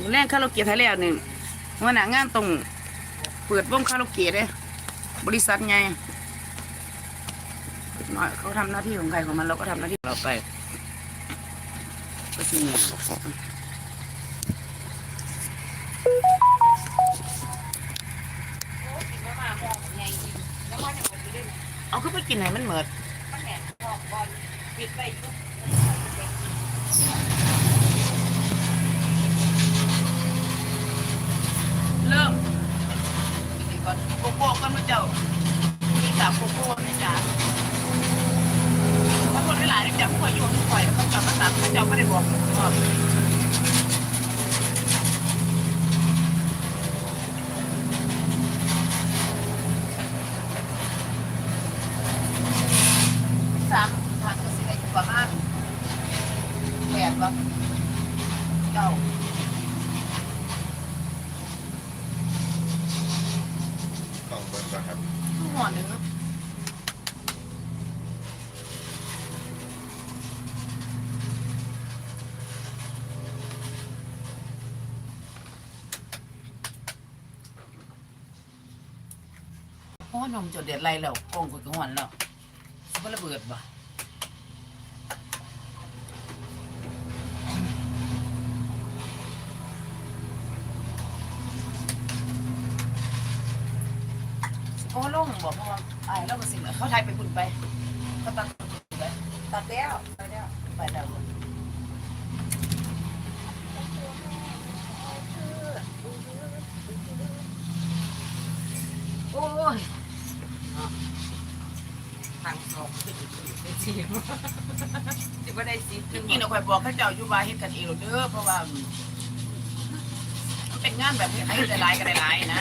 มือแรกคาราโอเกะไทยแล้วนี่วันหนางานต้องเปิดวงคาราโอเกะเด้บริษัทไงน้อยเขาทำหน้าที่ของใครของมันเราก็ทำหน้าที่เราไปก็ที่นี่เอาขึ้นไปกินไหนมันเหมิดเริ่มนี่ก่อนโกโก้ก่อนมา เจ้ามีสามโกโก้นะจ๊ะถ้าคนหลายๆจะผู้อายุผู้ป่วยแล้วก็กลับมาตามพระเจ้าไม่ได้บอกว่าสามผัดก็สิได้อยู่ประมาณแปดวะเก้า ต้องเบิ่งก่อนครับ หัวหนึ่ง โอ้ยนมจดเด็ดไรแล้วกองกดกระหวนแล้วสิบระเบิดบ่โอ้ลงบอกเพราะว่าไอ้แล้วก็สิเขาไทยไปคุณไปเขาตัดไปตัดแล้วไปแล้วไปแล้วโอ้ย ทางสองเป็นเป็นสีจะไม่ได้สี จริงๆเราคอย บอกให้เจ้าอยู่บ้านเฮ็ดกันเองหรอกเด้อเพราะว่ามันเป็นงานแบบนี้ให้หลายๆกันหลายๆนะ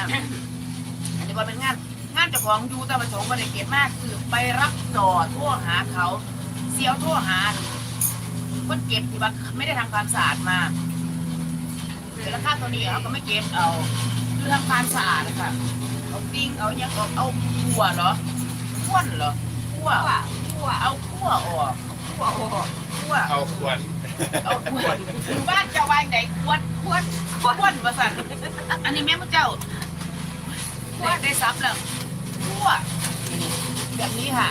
อันนี้ว่าเป็นงานงานเจ้าของอยู่แต่ประสงค์บริเกตมากคือไปรับต่อโทั่วหาเขา เสียวโทั่วหาคนเก็บที่ว่าไม่ได้ทำความสะอาดมาแต่ราคาตัวนี้เขาก็ไม่เก็บเอาคือทำความสะอาดนะคะเอาติ้งเอายังเอาเอาขั่วเหรอข้วนเหรอขั่วว่าว่าเอาขั่วออกว่าโอ้ขั่วเอาควร เอาขวดบ้านเจ้าวางไหนขวดขวดขวดมาสั่นอันนี้แม่พระเจ้าขวดได้ซับแล้วขวดแบบนี้ค่ะ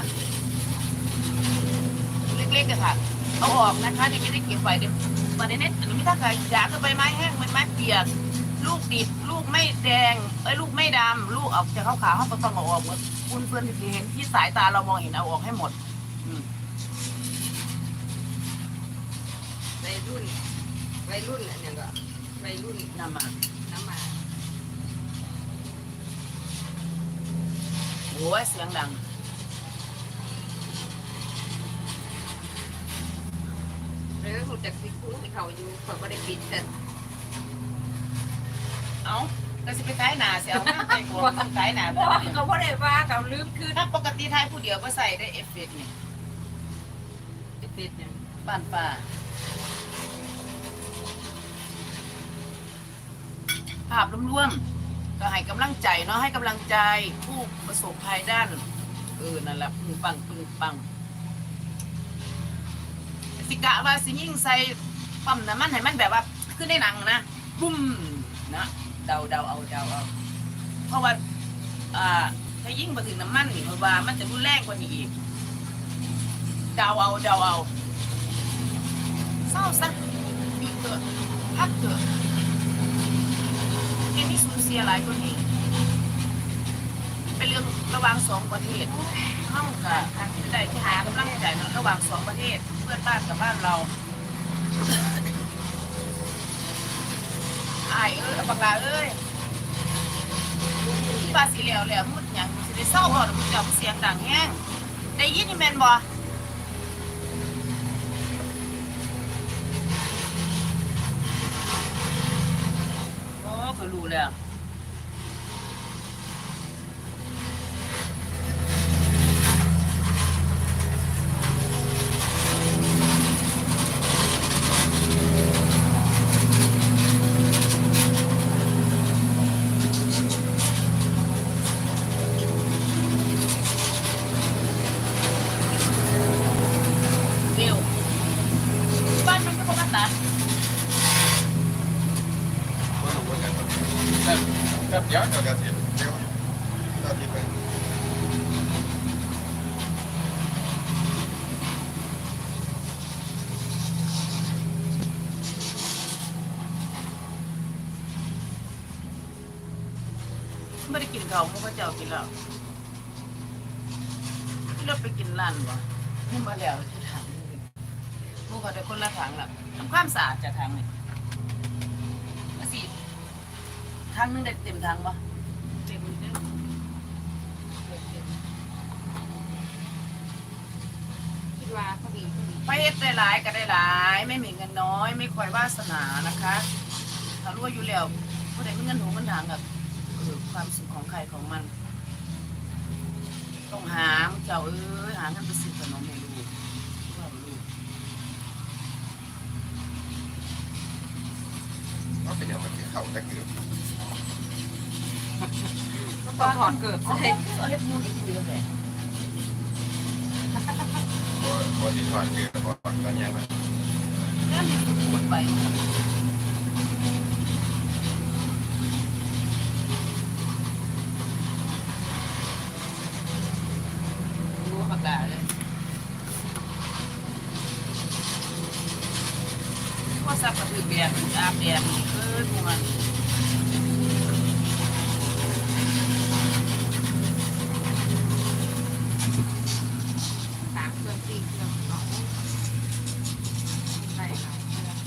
เล็กๆอะค่ะ เอาออกนะคะเดี๋ยวจะได้เก็บไว้เดี๋ยวมาในเน็ตอันนี้ถ้าใครอยากก็ใบไม้แห้งเป็นไม้เปียก ลูกดิบลูกไม่แดงเอ้ยลูกไม่ดำลูกออกจากขาวๆเขาก็ต้องเอาออกหมดคุณเพื่อนที่เห็นที่สายตาเรามองเห็นเอาออกให้หมด อืม วัย รุ่นวัยรุ่นอันนี้ก็วัยรุ่นนำมาน้ำมาโอ้ยเสียงดังหรือหูจากสิคุ้งที่เขาอยู่เขาไม่ได้ปิดแต่เอ้าก็สิไปขายหนาเสียเอาไปกวงขายหนาเพราะว่าเขาไม่ได้ว่าเขาลืมคืนถ้าปกติไทยผู้เดียวก็ใส่ได้เอฟเฟกต์นี่จะปิดเนี่ยบ้านป่าาพรวมๆก็ให้กำลังใจเนาะให้กำลังใจผู้ประสบภัยด้านเออนั่นแหละปึงปังปึงปังสิกะว่าสิยิ่งใส่ปั๊มน้ำมันให้มันแบบว่าขึ้นในหนังนะบุ้มนะเดาเดาเอาเดาเอาเพราะว่าอ่าถ้ายิ่งมาถึงน้ำมันนี่เพราว่ามันจะรุนแรงกว่านี้อีกเดาเอาเดาเอาเศร้าซะหยุดเถอะพักเถอะ เอ็นี่สูญเสียหลายกว่านี้เป็นเรื่องระหว่างสองประเทศเข้ากับได้ที่หากำลังใจเนระหว่างสองประเทศเพื่อนบ้านกับบ้านเราอายเอ้ยเอาปากกาเอ้ยที่บาสีเหลวเหลวมุดหยังสิได้เศร้าบ่มุดเจ้าเสียงดังแห้งได้ยินนี่แมนบ่โอ้ก็รู้แล้วเร็วบ้านมันก็บ่มาตัด ครับเดี๋ยวเดี๋ยวจะเสร็จเดี๋ยวเราที่ไป ไม่ได้กินเขาวมุกก็เจ้ากินแล้วเราไปกินร้านบ่นี่มาแล้วจะถามมุกเขาได้คนละถังละทำความสะอาดจากถังนี่มาสิถังนึงได้เต็มถังบ่เต็มเต็มเต็มคิดว่าเขาดีไปเฮ็ดได้หลายก็ได้หลาย ไม่มีเงินน้อย ไม่คอยวาสนานะคะถ้ารู้ว่าอยู่แล้วผู้ใดมีเงินหูเงินทางกับ อความสุขของใครของมัน ต้องหาเจ้าเอ้ยหาเงินไปซื้อขนมให้ลูกว่าลูกเขาเป็นอย่างมันที่เขาตะเกียบก็ต้องถอดเกิดเอาใส่เฮ็ดเอาเฮ็ดมูนอีกทีเลยพอที่ถอดเกียบพอตอนยังมันแล้วมีคนไปรู้ปากกาเลย ก็สักกระถือแบบอาบแบบนี้เอ้ยพวกมัน ตากเครื่องตีเครื่องเอาใส่หลายเครื่อง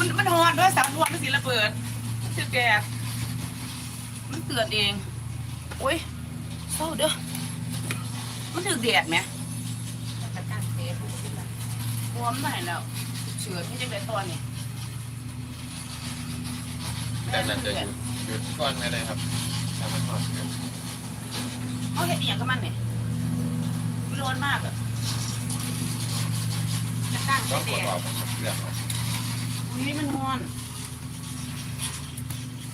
คุณมันหอนด้วยสามวันมันสิระเบิดมันถือแกบมันเตือนเองโอ้ยเศร้าเด้อมันถือแดดไหมแล้วก็ตั้งเทปขึ้นมาพร้อมได้แล้วเฉือนที่จะได้ตอนนี้แต่นั่นจะหยุดหยุดก้อนไม่ได้ครับถ้ามันถอดเกียบเอาเห็ดอหย่างกับมันเนี่ยร้อนมากอะจะตั้งก็เทกดปออกเรื่อง อุ้ยมันหอน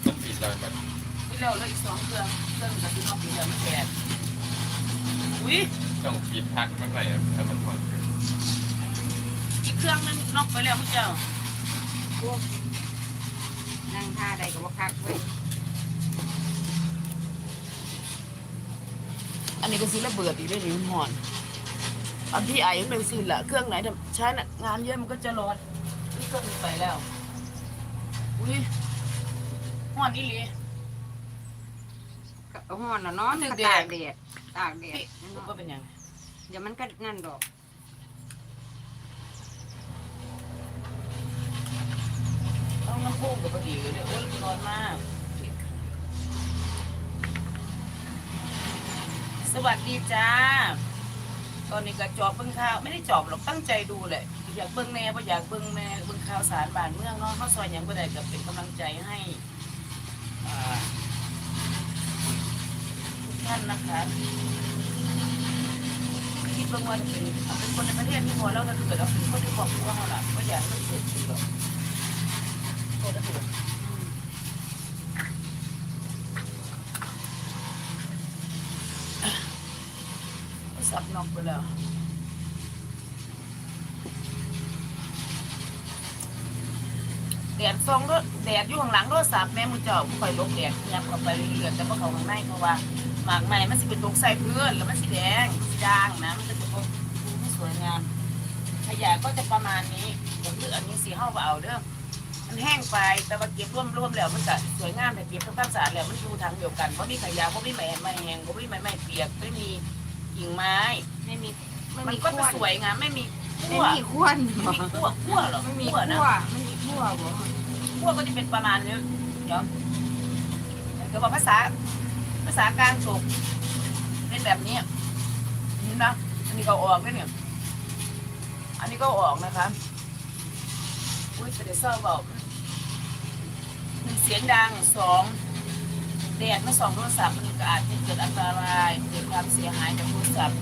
มันปิดแล้วมันที่แล้วแล้วอีกสองเครื่องเครื่องกับที่นอกปีแล้วมันแดดอุ้ยต้องปิดพักมันไว้ถ้ามันถอดเกียบอีกเครื่องนึงนอกไปแล้วพวกเจ้าพวกนั่งท่าใดก็ว่าคักเว้ยอันนี้ก็ซื้อระเบิดอีกได้หรือหอนอันที่ไอ้ยังเลยซื้อละเครื่องไหนทำใช้น่ะงานเยอะมันก็จะร้อน นี่เครื่องไปแล้ว อุ้ยหอนอีหลี ก็ห้อนแล้วเนาะมันก็แดด ตากแดดตากแดดผมก็เป็นยังไงเดี๋ยวมันก็นั่นดอกต้องน้ำพุกับพอดีเลยเนี่ยโอ้ยร้อนมาก สวัสดีจ้า ตอนนี้ก็จอบเบิ้งข่าว ไม่ได้จอบหรอกตั้งใจดูแหละ อยากเบิ้งแน่เพอยากเบิ้งแม่เบิ้งข่าวสารบ้านเมืองเนาะข้าซอยหยังก็ได้ก็เป็นกำลังใจให้อ่าทุกท่านนะคะคิดเบิ่งว่าเป็นเอาเป็นคนในประเทศที่พอแล้วถ้าเกิดเอาเป็นคนในครอบครัวเราล่ะก็อยากให้มันเกิดขึ้นหรอกโทษนะเถอะอืมสับนอกไปแล้ว ดดซองรถแดดอยู่ข้างหลังรถสับแม่มือเจ้าคอยลบแดดยับเข้าไปเรื่อยๆแต่ว่าเขาข้างในเพราะว่าหมากใหม่มันสิเป็นตกใส่เพื่อนแล้วมันสีแดงสีจางนะมันจะเป็นดูไม่สวยงามขยะก็จะประมาณนี้ผมเลือกอันนี้สีห้าเอาเด้อมันแห้งไปแต่ว่าเก็บร่วมๆแล้วมันจะสวยงามแต่เก็บทำความสะอาดแล้วมันอยู่ทางเดียวกันเพราะมีขยะเพราะมีไม้ไม้แห้งเพราะมีไม้ไม้เปียกไม่มีกิ่งไม้ไม่มีมันก็จะสวยงามไม่มี ไม่ขั้วมีขั้วไม่มีขั้วขั้วเหรอไม่มีขั้วขั้นะวไม่มีขั้วบ่พวกก็จะเป็นประมาณนี้เดี๋ยวเดี๋ยวบอกภาษาภาษากลางสุกเป็นแบบนี้เห็นนะอันนี้ก็ออกด้วยเนี่ยอันนี้ก็ออกนะคะอุ้ยแต่เดี๋ยวเศร้าบอกหนึ่งเสียงดังสองแดดมาสองโทรศัพท์มันก็อาจจะเกิดอันตรายเกิดความเสียหายจากโทรศัพท์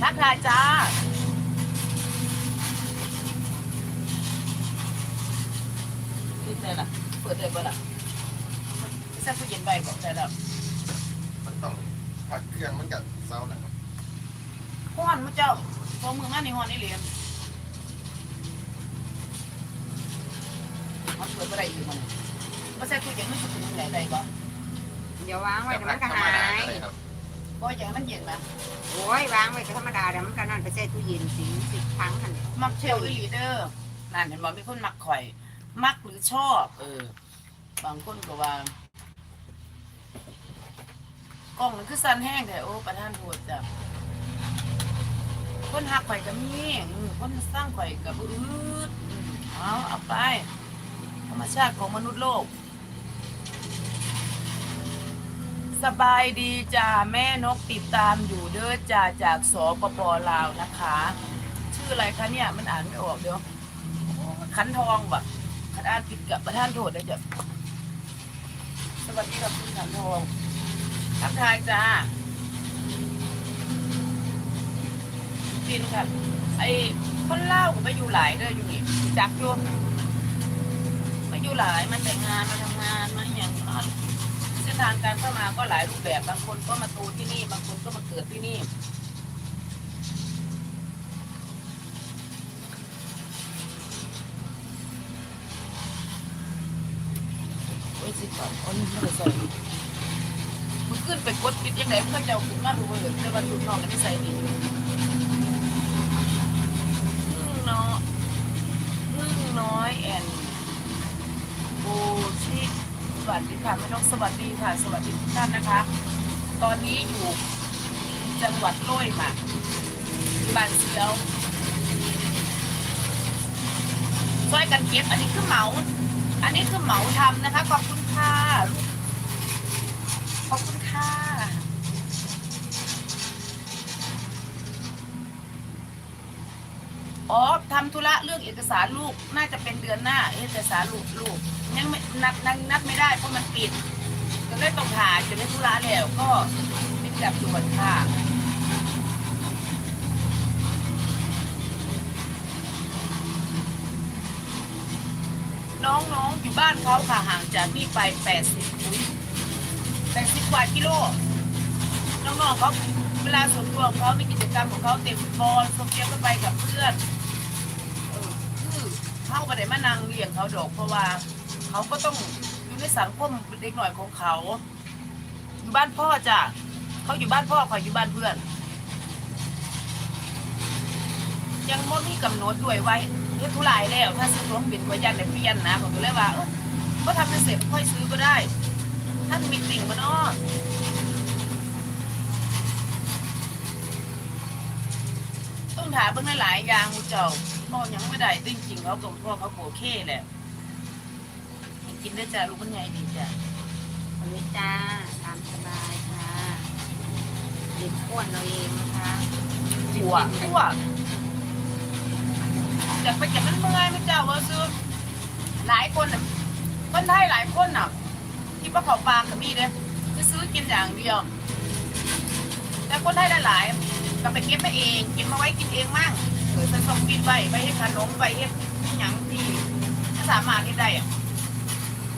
ทักทายจ้า ปิดเลยล่ะเปิดเลยเปิดล่ะไม่ใช่ผู้เย็นใบบอกใจแล้วมันต้องพักเครื่องมันกับเศร้าแหละครับอนมื้อเจ้าพอมือมาในห้อนนี่เหรียญมันเปิดบ่ได้อีกมันบ่ใส่ตู้เย็นมันสิเป็นจังไดได้บ่เดี๋ยววางไว้แต่เดี๋ยวพัมักนก็ธรรมหาดายเลยครับบ่อยากให้มันเย็นนะโอ้ยวางไว้ก็ธรรมดาเดี๋ยวมันก็นั่นไปใส่ตู้เย็นสิสิบครั้งหันเนี่ยมักเชลอีหลีเดอร์นั่นเห็นบ่มีคนมักข่อย มักหรือชอบ เออ บางคนก็ว่ากล้องมันคือสั่นแห้งแต่โอ้ประธานโทษจ้ะคนหักข่อยก็มีคนสร้างข่อยก็บ่อืดอืมเอาเอาไปธรรมชาติของมนุษย์โลก สบายดีจ้าแม่นกติดตามอยู่เด้อจ้าจากสปปลาวนะคะ ชื่ออะไรคะเนี่ย มันอ่านไม่ออกเดี๋ยวโอ้ขันทองบะ ขันอ่านผิดกับประธานโทษนะจ๊ะสวัสดีครับคุณขันทองทักทายจ้าจริงค่ะไอ้คนเล่าวก็ไปอยู่หลายเด้ออยู่นี่จักอยู่มาอยู่หลายมาแต่งงานมาทำงานมาอย่างนั้นเส้นทางการเข้ามาก็หลายรูปแบบบางคนก็มาโตที่นี่ บางคนก็มาเกิดที่นี่ อ้ยสิก่อนอันนี้ไม่ได้ใส่มันขึ้นไปกดปิดยังไงเพื่อนจะเอาขึ้นมาดูเลยแต่ว่าชุดนอกมันไม่ใส่ดีพึ่งเนาะพึ่งน้อยแอนโบชิสวัสดีค่ะแม่นกสวัสดีค่ะ สวัสดีทุกท่านนะคะ ตอนนี้อยู่จังหวัดล้ยมาบ้านเสียวช่วยกันเก็บอันนี้คือเหมา อันนี้คือเหมาทำนะคะขอบคุณ ค่ะ ขอบคุณค่ะ อ๋อทำธุระเรื่องเอกสารลูก น่าจะเป็นเดือนหน้า เอกสารลูกลูกยังไม่นัดนัดนัดไม่ได้เพราะมันปิด ก็เลยต้องหาจะได้ธุระแล้วก็ไม่จับตรวจค่ะ น้องๆอยู่บ้านเขาค่ะห่างจากนี่ไป80อุ๊ย80กว่ากิโล น้องๆเขาเวลาส่วนตัวของเขามีกิจกรรมของเขาเตะฟุตบอลโซเชียลก็ไปกับเพื่อนเออคือเข้าไปได้มานั่งเลี้ยงเขาดอกเพราะว่า เขาก็ต้องอยู่ในสังคมเด็กหน่อยของเขา อยู่บ้านพ่อจ้ะเขาอยู่บ้านพ่อคอยอยู่บ้านเพื่อน ยังมดมีกำหนดด้วยไว้ เรียกทุลายแล้วถ้าซื้อรถบินก็ยันได้เปลี่ยนนะผมก็เลยว่าเอ้อก็ทำเป็นเสร็จค่อยซื้อก็ได้ ถ้ามีติ่งมาเนาะต้องถามเพิ่งหลายๆอย่างมูเจ้าพ่อยังไม่ได้จริงๆเขากับพ่อเขาโอเคแหละให้กินได้จ้ะลูกมันใหญ่ดีจ้ะวันนี้จ้าตามสบายค่ะเด็กอ้วนเราเองนะคะหัวหัวอ ยากไปเก็บมันเมื่อยไม่เจ้าว่าซื้อหลายคนน่ะคนไทยหลายคนน่ะที่ว่าเขาปลากับมีเด้จะซื้อกินอย่างเดียว แต่คนไทยหลายๆก็ไปเก็บมาเองเก็บมาไว้กินเองมั่งหรือจะส่งกินไปไปให้ขนมไปให้หยังที่สามารถที่ได้อะ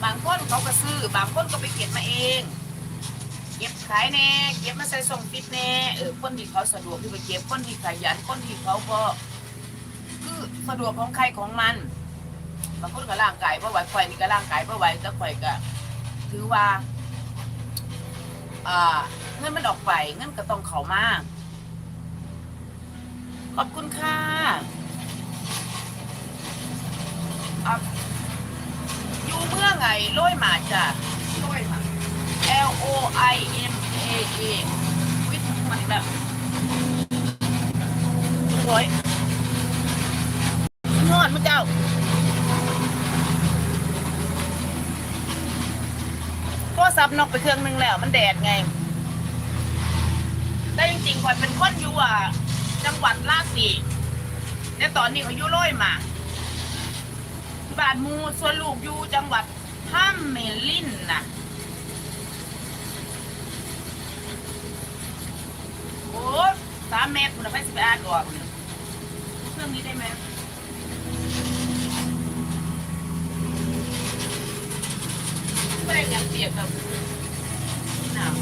บางคนเขาก็ซื้อบางคนก็ไปเก็บมาเองเก็บขายแน่เก็บมาใส่ส่งฟิตแน่เออคนที่เขาสะดวกที่ไปเก็บคนที่ขยันคนที่เขาก็คือ สะดวกของใครของมันบางคนก็ร่างกายเพราะไหวข่อยนี่ก็ร่างกายเพราะไหวแต่ข่อยก็ถือว่าอ่าเงินมันออกไปเงินก็ต้องเขามาขอบคุณค่ะอะอยู่เมื่อไงล้ยหมาจ้ะล้ยหมา L O I M A A วิทย์มันแบบสวย นอนมั้เจ้าก็ซับนอกไปเครื่องนึงแล้ว มันแดดไง แต่จริงๆก่อนเป็นคนอยู่อะ จังหวัดราชสีแต่ตอนนี้เขาอยู่ร้อยมาบานหมูส่วนลูกอยู่จังหวัดห้ามเมลินน่ะโอ้สามเมตรคุณไปสิบอานออกเครื่องนี้ได้ไหม แป้งยังเปียกแบบหนาว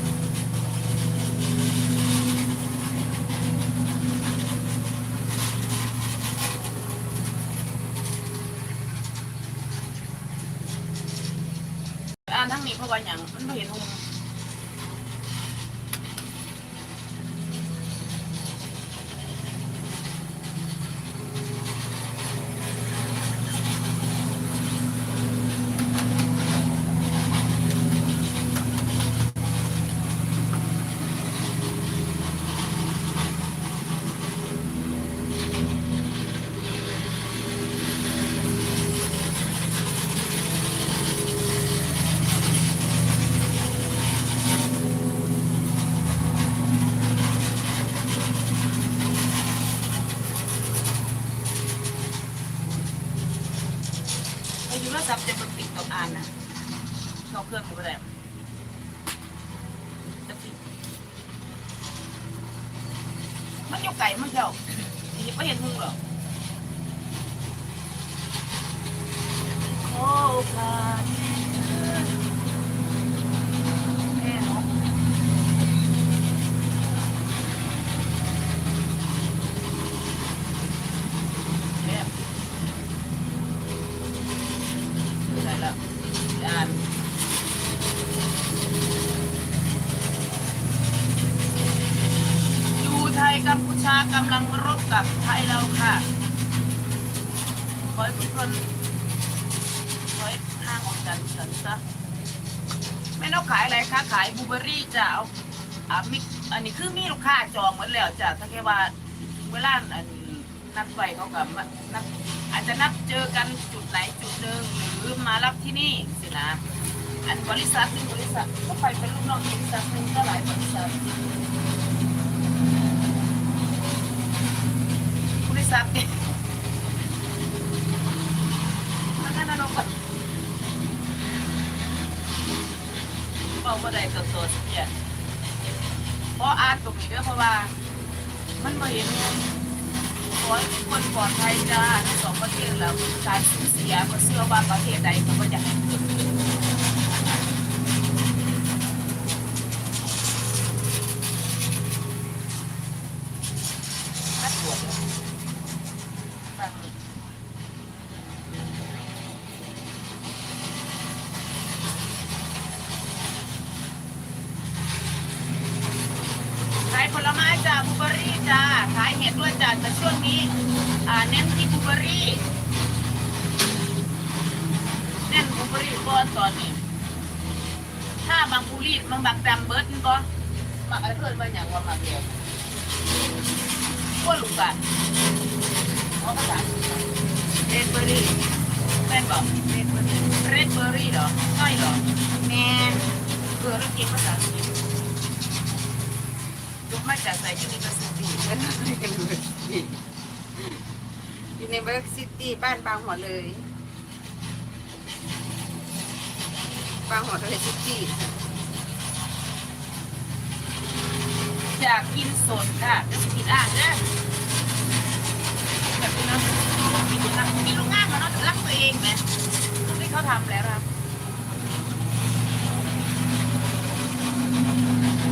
อ่านทั้งนี้เพราะว่าอย่างมันไม่เห็นหง กำลังรบกับไทยเราค่ะ ขอให้ทุกคนขอให้ห่างออกจากฉันซะแม่นกขายอะไรคะขายบูเบอรี่จะเอาอะมิอันนี้คือมีลูกค้าจองหมดแล้วจ้ะถ้าแค่ว่าถึงเวลาอันนัดไปเขากับนัดอาจจะนัดเจอกันจุดไหนจุดหนึ่งหรือมารับที่นี่สินะอันบริษัทหนึ่งบริษัทก็ไปเป็นลูกน้องบริษัทหนึ่งก็หลายบริษัท บริษัทเนี่ยมันก็น่าลงแบบบอกว่าได้ตัวตัวสักอย่างเพราะอาตรงนี้ด้วยเพราะว่า มันมาเห็นขอให้ทุกคนปลอดภัยจ้าทั้งสองประเทศแล้วการสูญเสียก็เชื่อว่าประเทศใดก็ไม่อยากให้เกิดขึ้นน่าปวดเลยฟังขายผลไม้จ้าบลูเบอร์รี่จ้า ขายเห็ดด้วยจ้าแต่ช่วงนี้ อ่าเน้นที่บลูเบอร์รี่เน้นบลูเบอร์รี่ก่อนตอนนี้ ถ้าบางบุรีบางบางดำเบิร์ดมันก็มาไอ้เพื่อนมาอย่างว่ามาเดียวพวก ลูกกันเพราภาษาเรดเบอร์รี่แม่นบอกเรดเบอร์รี่เรดเบอร์รี่เหรอใช่เหรอแม่นเออแล้วเก่งภาษาอังกฤษยกมาจากไหนยูนิเวอร์ซิตี้อยู่ในเวิร์ซิตี้บ้านบางหัวเลย บางหัวทะเลซิตี้อยากกินสดค่ะจะกินอ่างนะแบบ นะมีลูกค้ามีลูกงานมาเนาะรักตัวเองไหมที่เขาทำแล้วครับ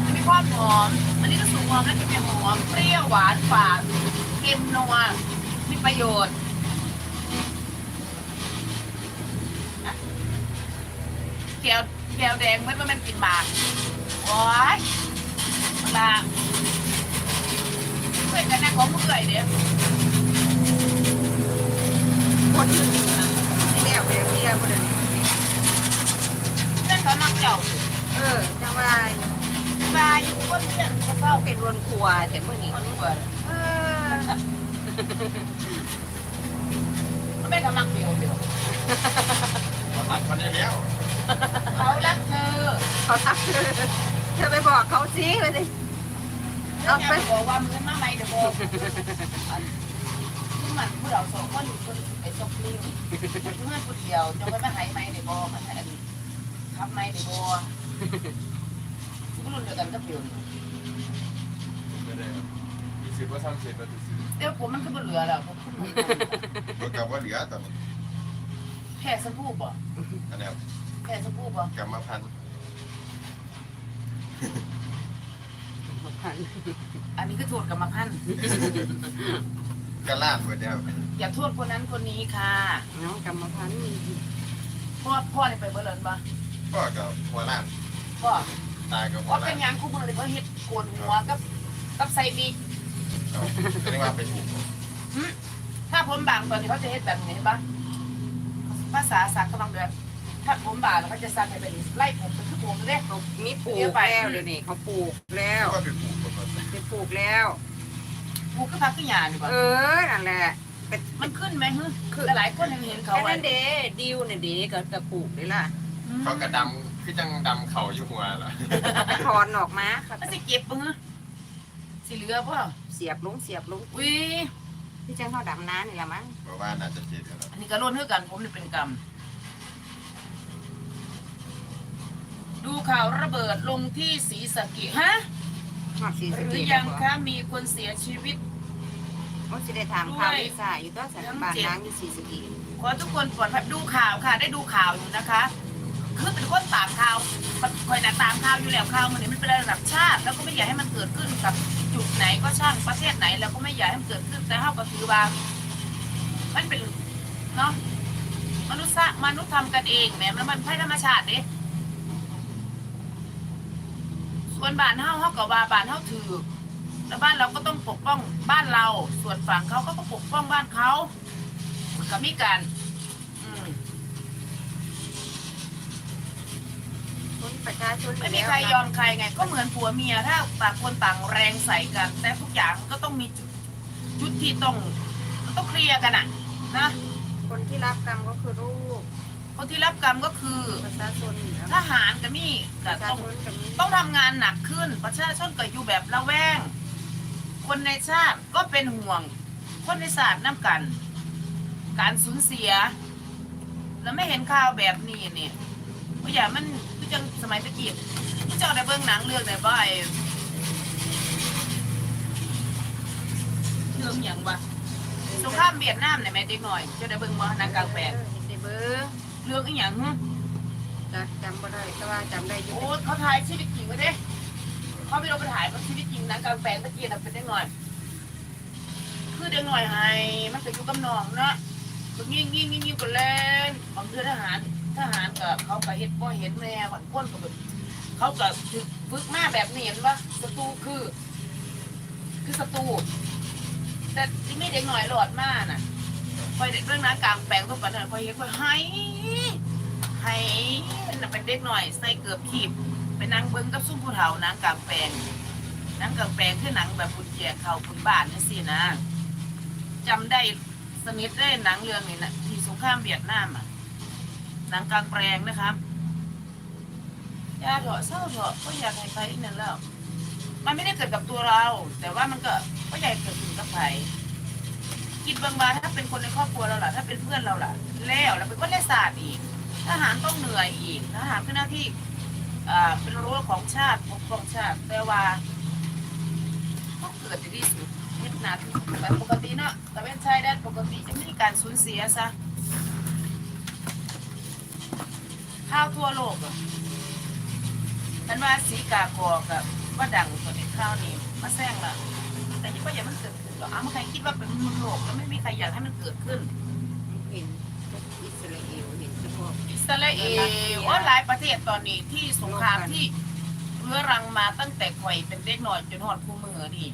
มันมีความหอมอันนี้ก็สุกหอมแล้วจะมีหอมเปรี้ยวหวานฝาดเค็มนัวมีประโยชน์นะแก้วแก้วแดงไม่ว่ามันกินหมากโอ้ยเวลาเพื่อนกันนะของเพื่อนเดี๋ยว คนอื่นไม่ได้เอาไปเรียกคนอื่นเพื่อนเขามักเจ้าเออจังว่ามาอยู่คนเพื่อนเขาเข้าเป็นวนครัวแต่เมื่อนี้คนเพื่อนเออมันไม่กำลังเดียวเดียวตัดมันได้แล้วเขารักเธอเขาทักเธอเธอไปบอกเขาสิไปสิเอาไปบอกว่ามึงมาใหม่เดี๋ยวบอกที่มันผู้เราสองคนอยู่คน ไอ้ตกลิ้วเมื่อคนเดียวจะไปมาหายไหมเดี๋ยวบอมันอันขับไมเดี๋ยวบอทุกรุ่นเดียวกันก็เปลี่ยนไม่ได้ครับมีสิบว่าสามสิบก็ซื้อเดี๋ยวผมมันก็เหลือแล้วผมรถกลับว่าเหลือตอนนี้แค่สมบูรณ์บ่อันนี้ครับแค่สมบูรณ์บ่กรรมพันธุ์อันนี้คือโทษกรรมพันธุ์กระลาดหมดแล้ว อย่าโทษคนนั้นคนนี้ค่ะน้องกรรมพันธุ์พ่อพ่อได้ไปเบอร์เลินปะไพ่อกับหัวล้านก็ตายกับหัวว่าล้าเป็นนหยังคู่มือเลยเขาเฮ็ดโกนหัวกับกับใส่บีเอาเรียกว่าเป็นหูถ้าผมบางตอนนี้เขาจะเฮ็ดแบบนี้เห็นปะภาษาสักกำลังเดือนถ้าผมบางแล้วเขาจะสั่งให้เป็นไล่ผมเป็นคือผมเลย เขามีปลูกแล้วเดี๋ยวนี้เขาปลูกแล้วก็เป็นหูคนละไปปลูกแล้ว กูก็พักขึ้นยาดีกว่าเออนั่นแหละ มันขึ้นไหมฮึคือหลายคนเห็นเห็นเขาแค่ไว้นั้นเด้ดิวเนี่ยเด้ก็กระปลูกได้ล่ะเขากระดำคือจังดำเข่าอยู่หัวเหรอไปถอนออกมาค่ะมันสิเก็บปะฮึสิเหลือป่ะเสียบลงเสียบลงอุ้ยที่จังเขาดำน้ำนี่ละมั้งบอกว่าน่าจะเจ็บอยู่แล้วอันนี้ก็ร่นเท่ากันผมนี่เป็นกรรม ดูข่าวระเบิดลงที่ศรีสะเกษฮะ หอดสีหสะรืเกอษยังคะมีคนเสียชีวิต โอ้สิได้ถามข่าวลิซ่าอยู่ตัวสถาบันล้างอยู่สี่สะเกษขอทุกคนปลอดภัยดูข่าวค่ะ ได้ดูข่าวอยู่นะคะ คือเป็นคนตามข่าวคอยนะตามข่าวอยู่แล้วข่าวมันนี่มันเป็นระดับชาติ แล้วก็ไม่อยากให้มันเกิดขึ้นกับจุดไหนก็ช่างประเทศไหนแล้วก็ไม่อยากให้มันเกิดขึ้นแต่เท่าก็ถือว่ามันเป็นเนาะมนุษย์มนุษย์ทำกันเองแหมแล้วมันไม่ธรรมชาติเด้ส่วนบ้านเฮาเฮากับว่าบ้านเฮาถือ แล้วบ้านเราก็ต้องปกป้องบ้านเรา ส่วนฝั่งเขาก็ต้องปกป้องบ้านเขาก็มีการอืมคนประชาชนไม่มีใครยอมใครไง ก็เหมือนผัวเมียถ้าต่างคนต่างแรงใส่กัน แต่ทุกอย่างก็ต้องมีจุดจุดที่ต้องต้องเคลียร์กันอะนะคนที่รับกรรมก็คือลูกคนที่รับกรรมก็คือประชาชนทหารกับมี่ปก็ระชาต้องชนกับนี้ต้องทำงานหนักขึ้น ประชาชนก็อยู่แบบระแวง คนในชาติก็เป็นห่วง คนในศาสตร์น้ำกัน การสูญเสีย แล้วไม่เห็นข่าวแบบนี้เนี่ยเพราะอย่างมันคือจังสมัยตะกี้ที่เจ้าได้เบิ่งหนังเรื่องไหนบ่ไอ้เรื่องอย่างวะสงครามเวียดนามเนี่ยแม่เด็กหน่อยเจะได้เบิ่งมาหนังกลางแปลงเดเบอร์เรื่องอีหยังหึจะจำบ่ได้แต่ว่าจำได้อยู่โอ้เขาถ่ายชีวิตจริงไว้เด้ เขาไม่ลงไปถ่ายมันชีวิตจริงนังกลางแปลงตะเกี้น่ะเป็นเด็กหน่อย คือเด็กหน่อยให้มันก็อยู่กับน้องเนาะมันยิ่งยิ่งยิ่งยิ่งก็เล่นบางเดือนทหารทหารกับเขาก็เห็นพ่อเห็นแม่ขวัญพ้นก็แบเขาก็ฝึกฝึกมาแบบนี้เห็นปะศัตรูคือ คือศัตรูแต่ที่ไม่เด็กหน่อยหลอดมากน่ะคอยเด็กเรื่องน้ำกลางแปลงทุกวันน่ะคอยเห็นว่าให้ให้น่ะเป็นเด็กหน่อยใส่เกือบขีบ ไปนั่งเบิ้งกับซุ้มผู้เฒ่านางกลางแปลงนางกลางแปลงคือหนังแบบคุณแจกเขาคุณบ้านนี่สินะจำได้สนิทได้หนังเรื่องนี้นะที่สงครามเวียดนามอะหนังกลางแปลงนะครับยาเถอะเศร้าเถอะก็อยากให้ไปอีกนั่นแล้ว มันไม่ได้เกิดกับตัวเรา แต่ว่ามันก็ก็ใหญ่เกิดขึ้นกับใครคิดบางมาถ้าเป็นคนในครอบครัวเราล่ะ ถ้าเป็นเพื่อนเราล่ะ แล้วแล้วเป็นคนในศาสตร์อีกทหารต้องเหนื่อยอีกทหารคือหน้าที่ อ่าเป็นรั้วของชาติปกป้องชาติแต่ว่าต้องเกิดในที่สุดเฮ็ดหนาที่สุดแบบปกติเนาะแต่เป็นชายแดนปกติจะไม่มีการสูญเสียซะข้าวทั่วโลกอะฉันว่าสีกากอกับว่าดังตัวนี้ข้าวนี่มาแซงละแต่ยังว่าอย่ามันเกิดขึ้นหรอกอ้าวมันใครคิดว่าเป็นมืองโลกแล้วไม่มีใครอยากให้มันเกิดขึ้น เห็นพวกอิสราเอลเห็นเฉพาะ อิ สราเอลว่าหลายประเทศตอนนี้ที่สงครามที่เรื้อรังมาตั้งแต่ข่อยเป็นเด็กน้อยจนหอดคู่มือนี่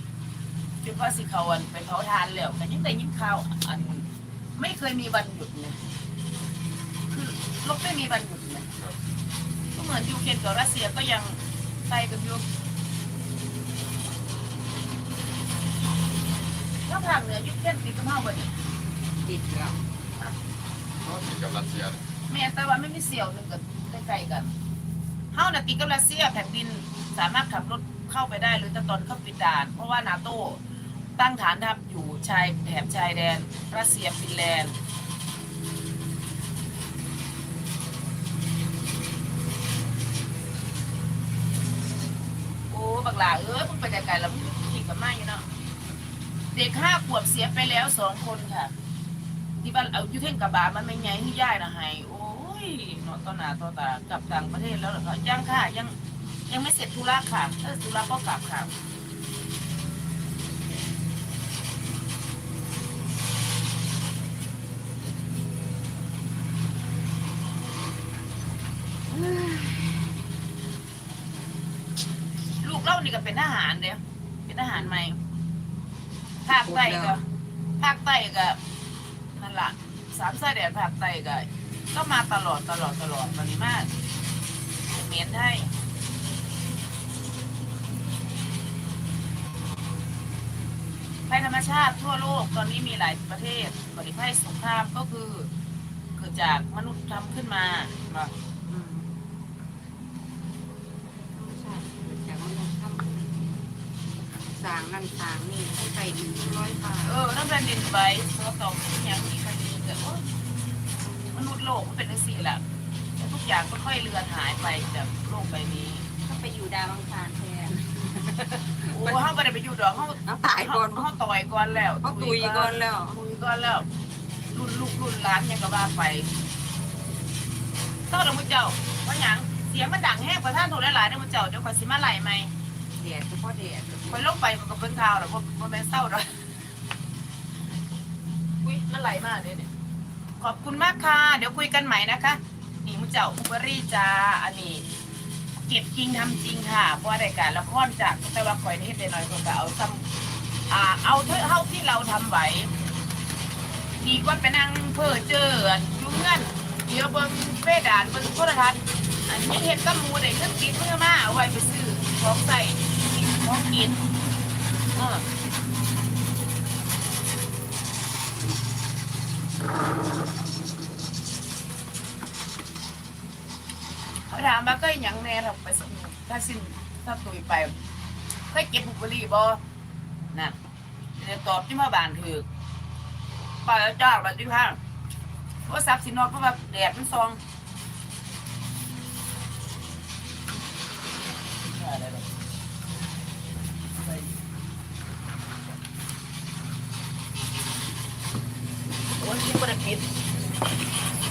จนว่าสิเขาอันไปเผาทานแล้วแต่ยังได้ยินข่าวอันไม่เคยมีวันหยุดเนี่ยคือลบไม่มีวันหยุดเนี่ยก็เหมือนยูเครนกับรัสเซียก็ยังใส่กันอยู่ถ้าภาคเหนือยุคเข้มติดกับเฮาเบิดนี่ติดแล้วก็ติดกับรัสเซีย แม่แต่ว่าไม่มีเสี่ยวหนึ่งกับใกล้ๆกันเฮาน่ะติดกับรัสเซียแผ่นดินสามารถขับรถเข้าไปได้หรือแต่ตอนเข้าปิดด่าน เพราะว่านาโต้ตั้งฐานทัพอยู่ชายแถบชายแดน รัสเซียฟินแลนด์โอ้บักหลาเอ้ยมึงไปไกลๆแล้วมึงขี่กับมาอยู่เนาะเด็กห้าขวบเสียไปแล้วสองคนค่ะ ที่บ้านเอาอยู่เท่งกระบามันไม่ไงที่ย่ายนะให้โอ้ยเนาะต่อหนาต่อตากลับต่างประเทศแล้วเหรอย่ยังค่ะยังยังไม่เสร็จธุระค่ะเออธุระก็กลับค่ะลูกเล่านี่ก็เป็นทหารเดียวเป็นทหารใหม่ภาคใต้ก็ภาคใต้ก็ ล่ะสามสายแดนภาคใต้ก็ก็มาตลอดตลอดตลอดมันมากเมียนให้ภัยธรรมชาติทั่วโลกตอนนี้มีหลายประเทศปฏิภัยสงครามก็คือ เกิดจากมนุษย์ทำขึ้นมาเนาะ อืมใช่จากว่าเราทำสร้างนั่นสร้างนี่ให้ไปดีร้อยบาทเออน้ำแผ่นดินไหวเราต้องอย่างนี้คดีเกิดว่ามนุษย์โลกมันเป็นสิ่งแหละแล้วทุกอย่างก็ค่อยเลือนหายไปจากโลกใบนี้ถ้าไปอยู่ดาวอังคารแทนโอ้เขาไม่ได้ไปอยู่ดอกเขาเอาตายก่อนเขาต่อยก่อนแล้วเขาตุยก่อนแล้วตุยก่อนแล้วรุ่นลูกรุ่นหลานยังก็ว่าไปเต้าดอกมุเจ้าว่าหยังเสียงมันดังแห้งประท่านถูกหลายๆเด้อมุเจ้าเดี๋ยวก่อนสิมาไหลไหมแดดเฉพาะแดด คอยลงไปมันก็เพิ่งเท้าหรอกเพราะมันเป็นเศร้าดอกอุ้ยมันไหลมากเลยเนี่ยขอบคุณมากค่ะ เดี๋ยวคุยกันใหม่นะคะ นี่มุเจ้าอุบรี่จ้าอันนี้ เก็บจริงทำจริงค่ะเพราะรายการละครจากแต่ว่าคอยนี่ได้น้อยคนก็เอาซ้ำอ่าเอาเท่าเท่าที่เราทำไหวดีกว่าไปนั่งเพ้อเจออยู่เงื่อนเดี๋ยวเบิ่งเฟดานเบิ่งโทรทัศน์อันนี้เห็ดกับหมูได้เงินติดมือมาเอาไว้ไปซื้อของใส่ ของกินเออเขาถามว่าก็ยังแน่เราไปสมุนถ้าสิ้นถ้าตุยไปเคยเก็บบุกรีบ่น่ะเดี๋ยวตอบที่มาบานถือไปแล้วจ้าแบบที่ข้างโทรศัพท์สินอกเพราะว่าแดดมันซองอะไรหรอกไป โอ้ยยังบ่ได้ปิด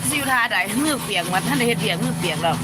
ซิวทาใดมือเปียกมาท่านได้เฮ็ดเปียกมือเปียกแล้ว